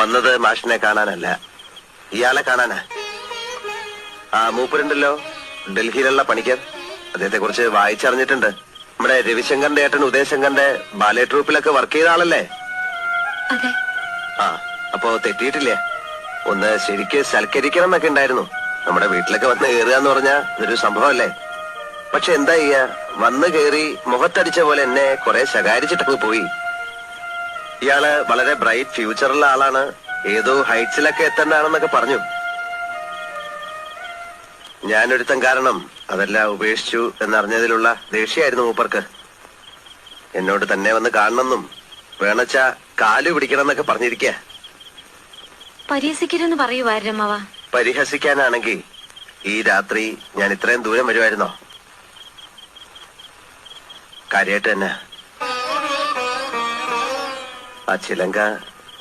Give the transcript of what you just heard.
വന്നത് മാഷിനെ കാണാനല്ല. ഇയാളെ കാണാനാ. ആ മൂപ്പരുണ്ടല്ലോ. ഡൽഹിയിലുള്ള പണിക്കർ. അദ്ദേഹത്തെ കുറിച്ച് വായിച്ചറിഞ്ഞിട്ടുണ്ട്. നമ്മുടെ രവിശങ്കറിന്റെ ഏട്ടൻ ഉദയശങ്കറിന്റെ ബാലെ ട്രൂപ്പിലൊക്കെ വർക്ക് ചെയ്ത ആളല്ലേ? ആ അപ്പോ തെറ്റിയിട്ടില്ലേ? ഒന്ന് ശരിക്ക് സൽക്കരിക്കണം എന്നൊക്കെ ഉണ്ടായിരുന്നു. നമ്മുടെ വീട്ടിലൊക്കെ വന്ന് കയറുക എന്ന് പറഞ്ഞാ ഇതൊരു സംഭവമല്ലേ? പക്ഷെ എന്താ ചെയ്യാ? വന്ന് കയറി മുഖത്തടിച്ച പോലെ എന്നെ കുറെ ശകാരിച്ചിട്ടങ്ങ് പോയി. ഇയാൾ വളരെ ബ്രൈറ്റ് ഫ്യൂച്ചറുള്ള ആളാണ്. ഏതോ ഹൈറ്റ്സിലൊക്കെ എത്തേണ്ടതാണെന്നൊക്കെ പറഞ്ഞു. ഞാനൊരുത്തം കാരണം അതെല്ലാം ഉപേക്ഷിച്ചു എന്നറിഞ്ഞതിലുള്ള ദേഷ്യമായിരുന്നു മൂപ്പർക്ക്. എന്നോട് തന്നെ വന്ന് കാണണമെന്നും വേണച്ച കാൽ പിടിക്കണം എന്നൊക്കെ പറഞ്ഞിരിക്കുക പരിഹസിക്കരുന്ന് പറയൂ വാരമാവ പരിഹസിക്കാനാണെങ്കിൽ ഈ രാത്രി ഞാൻ ഇത്രയും ദൂരം വരുമായിരുന്നോ? കാര്യമായിട്ട് തന്നെ. ആ ചിലങ്ക